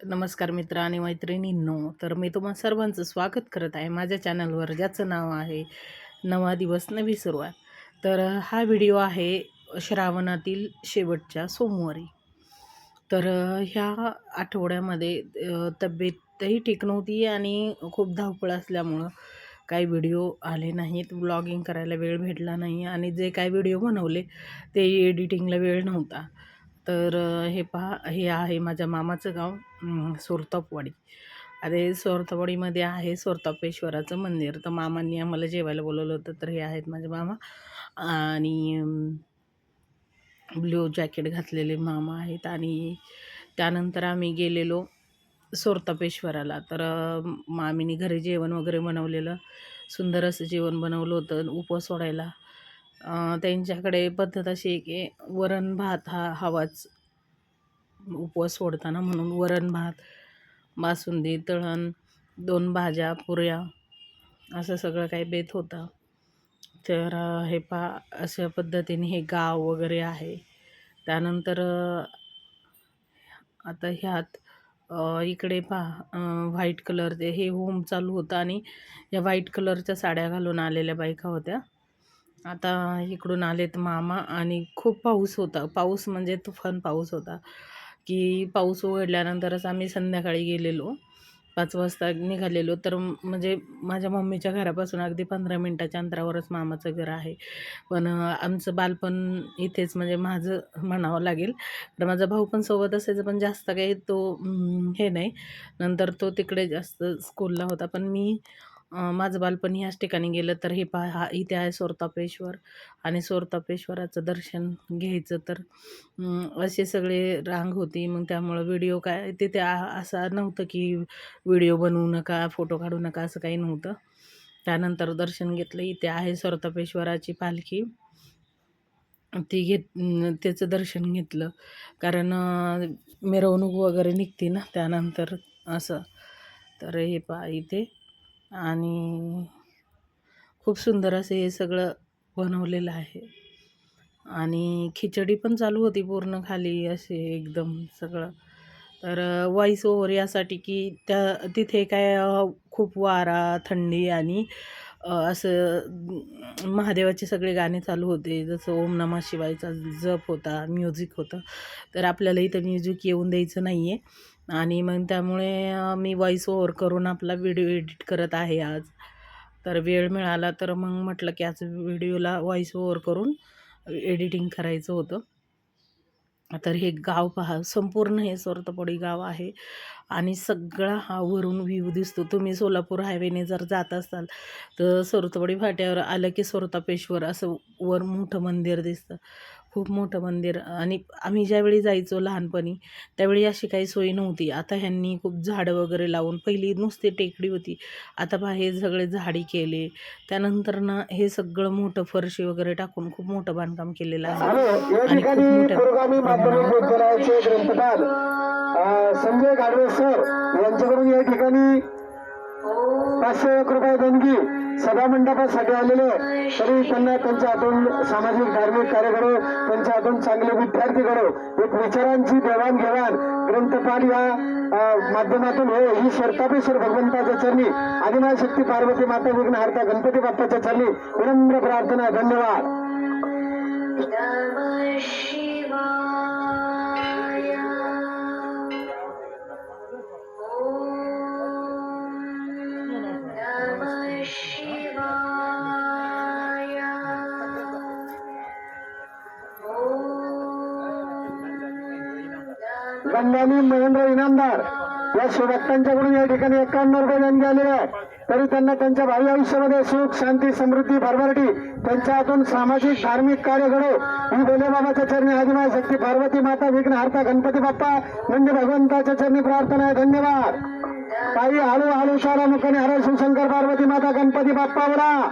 नमस्कार मित्र आणि मैत्रिणींनो तर मी तुम्हा सर्वांचं स्वागत करत आहे माझ्या चॅनलवर ज्याचं नाव आहे नवा दिवस नवी सुरुवात. तर हा व्हिडिओ आहे श्रावणातील शेवटच्या सोमवारी. तर ह्या आठवड्यामध्ये तब्येतही ठीक नव्हती आणि खूप धावपळ असल्यामुळं काही व्हिडिओ आले नाहीत व्लॉगिंग करायला वेळ भेटला नाही आणि जे काही व्हिडिओ बनवले ते एडिटिंगला वेळ नव्हता. तर हे पहा हे आहे माझ्या मामाचं गाव सोरतापवाडी. अरे सोरतापवाडीमध्ये आहे सोरतापेश्वराचं मंदिर. तर मामांनी आम्हाला जेवायला बोलवलं होतं तर हे आहेत माझे मामा. आणि ब्ल्यू जॅकेट घातलेले मामा आहेत. आणि त्यानंतर आम्ही गेलेलो सोरतापेश्वराला. तर मामीनी घरी जेवण वगैरे बनवलेलं. सुंदर असं जेवण बनवलं होतं उपवास सोडायला. त्यांच्याकडे पद्धत अशी आहे की वरण भात हा हवाच उपवास सोडताना म्हणून वरण भात बासुंदी तळण दोन भाज्या पुऱ्या असं सगळं काही बेत होतं. तर हे पा अशा पद्धतीने हे गाव वगैरे आहे. त्यानंतर आता ह्यात इकडे पहा व्हाईट कलरचे हे होम चालू होतं आणि या व्हाईट कलरच्या साड्या घालून आलेल्या बायका होत्या. आता इकडून आलेत मामा आणि खूप पाऊस होता. पाऊस म्हणजे तुफान पाऊस होता की पाऊस उघडल्यानंतरच आम्ही संध्याकाळी गेलेलो. पाच वाजता निघालेलो. तर म्हणजे माझ्या मम्मीच्या घरापासून अगदी पंधरा मिनटाच्या अंतरावरच मामाचं घर आहे. पण आमचं बालपण इथेच म्हणजे माझं म्हणावं लागेल. तर माझा भाऊ पण सोबत असायचा पण जास्त काही तो हे नाही. नंतर तो तिकडे जास्त स्कूलला होता. पण मी माझं बालपण ह्याच ठिकाणी गेलं तर हे पहा हा इथे आहे सोरतापेश्वर आणि सोरतापेश्वराचं दर्शन घ्यायचं तर असे सगळे रांग होती. मग त्यामुळं व्हिडिओ काय तिथे आ- असं नव्हतं की व्हिडिओ बनवू नका फोटो काढू नका असं काही नव्हतं. त्यानंतर दर्शन घेतलं. इथे आहे सोरतापेश्वराची पालखी. ती घेत त्याचं दर्शन घेतलं. कारण मिरवणूक वगैरे निघते ना त्यानंतर असं. तर हे पहा इथे. आणि खूप सुंदर असं हे सगळं बनवलेलं आहे. आणि खिचडी पण चालू होती पूर्ण खाली असे एकदम सगळं. तर वॉईस ओव्हर यासाठी की त्या तिथे काय खूप वारा थंडी आणि असं महादेवाचे सगळे गाणे चालू होते. जसं ओम नमः शिवायचा जप होता म्युझिक होतं. तर आपल्याला इथं म्युझिक येऊन द्यायचं नाही आहे आणि मग त्यामुळे मी व्हॉईस ओव्हर करून आपला व्हिडिओ एडिट करत आहे आज. तर वेळ मिळाला तर मग म्हटलं की आज व्हिडिओला व्हॉईस ओव्हर करून एडिटिंग करायचं होतं. तर हे गाव पहा संपूर्ण हे सोरतपोडी गाव आहे. आणि सगळा हा वरून व्ह्यू दिसतो. तुम्ही सोलापूर हायवेने जर जात असाल तर सोरतपोडी फाट्यावर आलं की सोरतापेश्वर असं वर मोठं मंदिर दिसतं. खूप मोठं मंदिर. आणि आम्ही ज्यावेळी जायचो लहानपणी त्यावेळी अशी काही सोय नव्हती. आता ह्यांनी खूप झाडं वगैरे लावून पहिली नुसती टेकडी होती. आता पहा हे सगळे झाडी केले. त्यानंतर ना हे सगळं मोठं फरशी वगैरे टाकून खूप मोठं बांधकाम केलेलं आहे. आणि खूप मोठ्या संजय गाडवे सर यांच्याकडून या ठिकाणी पाचशे एक रुपये देणगी सभा मंडपासाठी आलेले तरी त्यांना त्यांच्या हातून सामाजिक धार्मिक कार्य करो त्यांच्या हातून चांगले विद्यार्थी करो एक विचारांची देवाणघेवाण ग्रंथपाल या माध्यमातून हो ही शर्तापेश्वर भगवंताच्या चरणी आदिमाय शक्ती पार्वती माता विघ्नहर्ता गणपती बाप्पाच्या चरणी विनम्र प्रार्थना धन्यवाद. गंगानी महेंद्र इनामदार. या शिवभक्तांच्याकडून या ठिकाणी एकावन्न रुपये देणगी आलेले आहे. तरी त्यांना त्यांच्या भावी आयुष्यामध्ये सुख शांती समृद्धी भरभराटी त्यांच्या हातून सामाजिक धार्मिक कार्य घडो. ही भोलेबाबाच्या चरणी आदिमाय शक्ती पार्वती माता विघ्न हरता गणपती बाप्पा म्हणजे भगवंताच्या चरणी प्रार्थना आहे. धन्यवाद. काही हळू हळू चाला मुखाने हर शिवशंकर पार्वती माता गणपती बाप्पा बोला.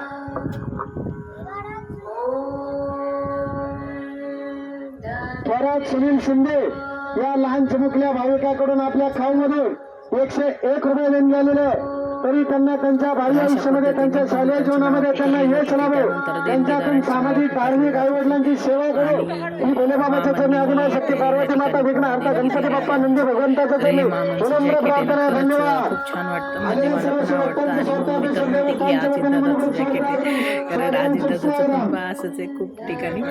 परत सुनील शिंदे. या लहान चिमुकल्या भाविकाकडून आपल्या खाऊमधून एकशे एक रुपये आलेले आहे. तरी त्यांना त्यांच्या भावी अशा आयुष्यामध्ये त्यांच्या शालेय जीवनामध्ये त्यांना यश. लाभो त्यांच्यातून सामाजिक धार्मिक आई वडिलांची सेवा करो ही भोले बाबाच्या चरणी आदिनाय शक्ती पार्वती माता विघ्न हरता गणपती बाप्पा नंदी भगवंताच्या चरणी. मामांचं विनम्र प्रार्थना धन्यवाद. म्हणजे कारण आहे खूप ठिकाणी.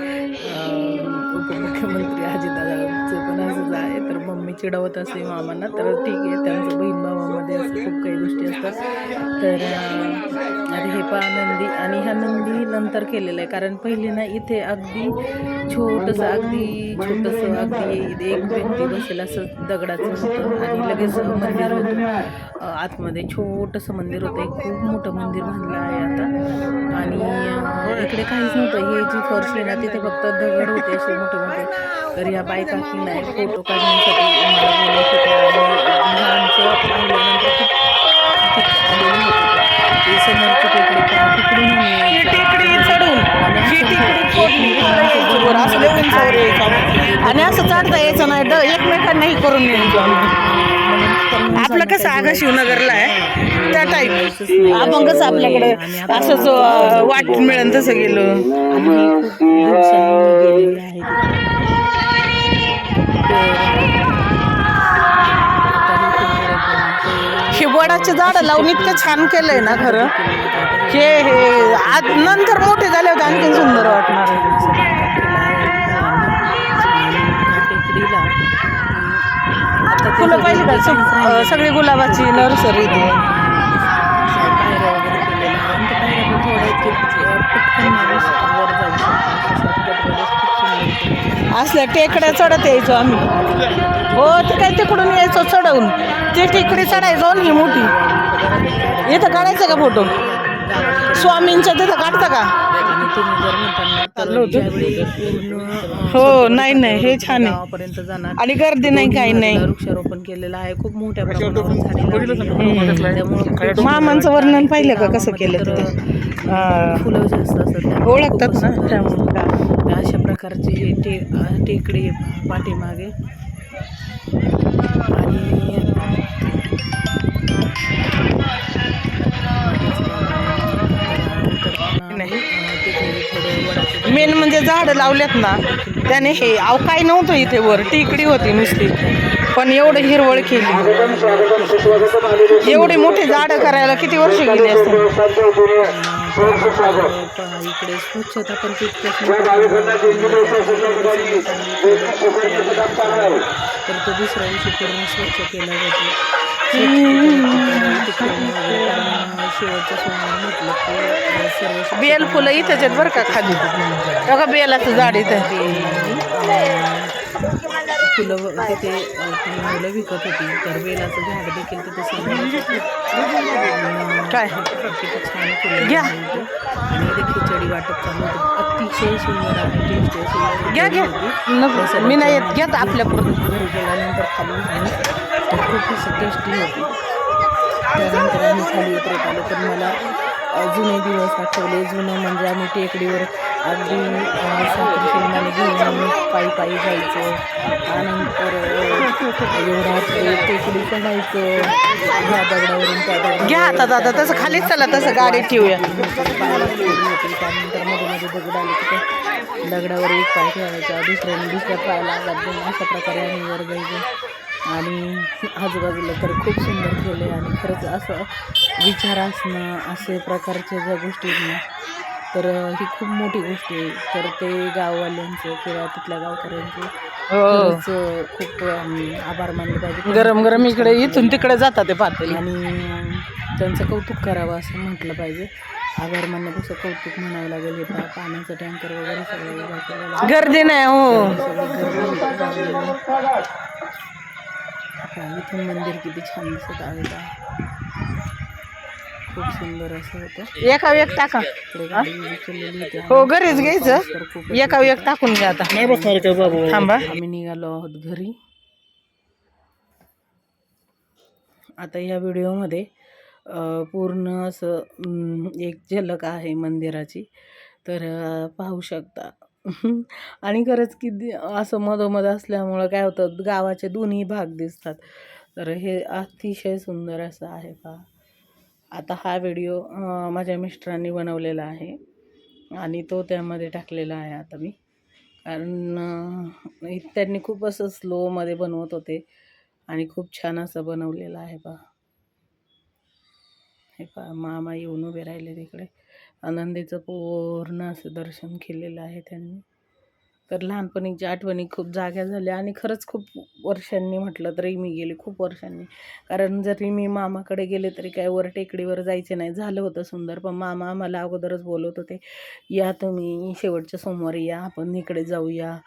उपमुख्यमंत्री अजितदादाचं पण असंच आहे. तर मम्मी चिडवत असते मामांना तर ठीक आहे त्यांचं बहीण भावामध्ये असं खूप काही गोष्टी असतात. तर हे पहा नंदी. आणि ह्या नंदी नंतर केलेलं आहे कारण पहिले ना इथे अगदी छोटंसं अगदी छोटंसं अगदी एक व्यक्ती बसेल असं दगडाचं होतं. आणि लगेच मंदिर होतं. आतमध्ये छोटंसं मंदिर होतं. एक खूप मोठं मंदिर बांधलं आहे आता. आणि इकडे काहीच नव्हतं. हे जी फर्श आहे ना तिथे फक्त दगड होते असे मोठे मोठे. तर ह्या बायका की नाही फोटो काढण्यासाठी आमचं खूप टेकडी तिकडून टेकडी चढून ही टेकडी फोडली वर. उंचावर यायचं आणि असं चढता यायचं नाही. ड एकमेकांना हे करून न्यायचो आम्ही. आपलं कसं आगा शिवनगरला आहे त्या टाईप आपण कसं आपल्याकडे असंच वाट मिळेल तसं गेलो. आहे वडाचे झाडं लावून इतकं छान केलंय ना खरं. हे हे आज नंतर मोठे झाले होते आणखीन सुंदर वाटणार फुलं पाहिजे का? सगळी गुलाबाची नर्सरी ते. असल्या टेकड्या चढत यायचो आम्ही. हो ते काय तिकडून यायचो चढवून. ते टेकडी चढायचो ही मोठी. इथं काढायचं का फोटो? स्वामींच्या तिथं काढता का? हो नाही नाही हे छान आहे. जाणार आणि गर्दी नाही काही नाही. वृक्षारोपण केलेलं आहे खूप मोठ्या प्रमाणावर मामांचं वर्णन पाहिलं का कसं केलं तर फुलं जास्त असतात ओळखतात ना त्यामुळे. अशा प्रकारचे टे टेकडी पाठीमागे झाडं लावलेत ना त्याने हे अव काही नव्हतं इथे वर टेकडी होती नुसती. पण एवढं हिरवळ केली. स्वागतम स्वागतम एवढे मोठे झाडं करायला किती वर्ष गेली असतील? इकडे स्वच्छता पण तितक्याच तर तो दुसऱ्या दिवशी पूर्ण स्वच्छ केला जातो. बेल फुलं इथेच आहेत बरं का खाली. बघा बेलाचं झाड इथं. फुलं तिथे मुलं विकत होती. तर बेलाचं झाड देखील तिथे समोर काय? छान घ्या. आहे इथे. आणि इथे खिचडी वाटप चालू होतं. अतिशय सुंदर टेस्टी अशी घ्या घ्या. मी नाही येत. घ्या आपल्या घरी गेल्यानंतर खाली आणि ते खूप असं टेस्टी होती. त्यानंतर आम्ही खाली उतरत आलो तर मला जुने दिवस आठवले. जुनं म्हणजे आम्ही टेकडीवर अगदी साखर शेंगदाणे घेऊन पायी पायी जायचं. त्यानंतर एवढा टेकडी चढायचं. ह्या दगडावरून त्या दगडावर घ्या आता दादा तसं खालीच चला तसं गाडीत ठेवूया. त्यानंतरमध्ये मध्ये दगड आले त्या दगडावर एक पाय ठेवायचा दुसऱ्याने दुसऱ्या पायाला अशा प्रकारे आम्ही वर जायचो. आणि आजूबाजूला तर खूप सुंदर केले आणि खरंच असं विचार असणं असे प्रकारच्या ज्या गोष्टी आहेत ना तर ही खूप मोठी गोष्ट आहे. तर ते गाववाल्यांचं किंवा तिथल्या गावकऱ्यांचे हो. खूप आभार मानले पाहिजे. गरम गरम इकडे इथून तिकडे जातात ते पातेले. आणि त्यांचं कौतुक करावं असं म्हटलं पाहिजे. आभार मानण्यापेक्षा कौतुक म्हणावं लागेल. हे पाण्याचं टँकर वगैरे सगळं आहे. गर्दी नाही हो. पहा, इथून मंदिर किती छान दिसत आहे पहा. खूप सुंदर असं होतं. एका एक टाका. हो? घरीच घ्यायचं. एका एक टाकून घ्या आता. नाही बसणार का बाबू. थांबा. आम्ही निघालो आहोत घरी. आता या व्हिडिओमध्ये पूर्ण असं एक झलक आहे मंदिराची. तर पाहू शकता. आणि खरंच की दि- असं मधोमध असल्यामुळं काय होतं गावाचे दोन्ही भाग दिसतात. तर हे अतिशय सुंदर असं आहे पहा. आता हा व्हिडिओ अं, माझ्या मिस्टरांनी बनवलेला आहे आणि तो त्यामध्ये टाकलेला आहे आता मी. कारण अं, त्यांनी खूप असं स्लोमध्ये बनवत होते आणि खूप छान असं बनवलेलं आहे पहा. हे पहा मामा येऊन उभे राहिले तिकडे. आनंदीचं पूर्ण असं दर्शन केलेलं आहे त्यांनी. तर लहानपणीच्या आठवणी खूप जाग्या झाल्या आणि खरंच खूप वर्षांनी म्हटलं तरी मी गेले खूप वर्षांनी. कारण जरी मी मामाकडे गेले तरी काय वर टेकडीवर जायचे नाही. झालं होतं सुंदर पण मामा आम्हाला अगोदरच बोलत होते या तुम्ही शेवटच्या सोमवारी या आपण इकडे जाऊया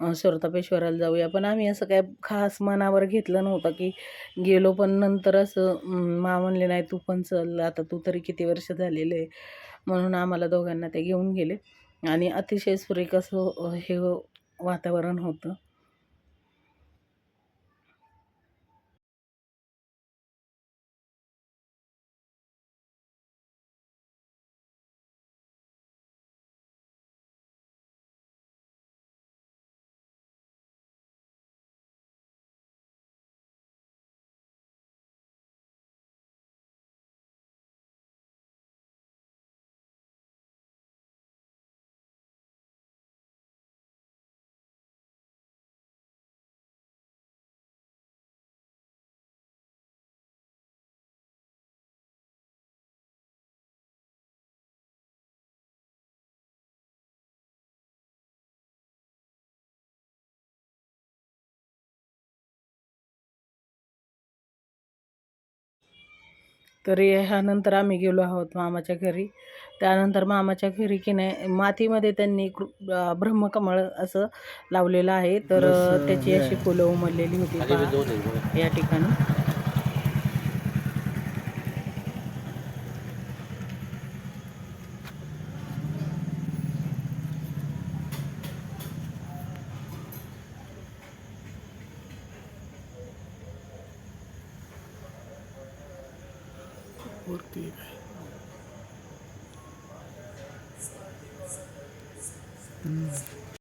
अं, स्वरतापेश्वराला जाऊया. पण आम्ही असं काय खास मनावर घेतलं नव्हतं की गेलो पण नंतर असं मा म्हणले नाही तू पण चल आता तू तरी किती वर्ष झालेलं आहे म्हणून आम्हाला दोघांना ते घेऊन गेले. आणि अतिशय सुरेख असं हे वातावरण होतं. तर ह्यानंतर आम्ही गेलो आहोत मामाच्या घरी. त्यानंतर मामाच्या घरी की नाही मातीमध्ये त्यांनी कृ- ब्रह्मकमळ असं लावलेलं आहे. तर त्याची अशी फुलं उमललेली होती या ठिकाणी. por ti.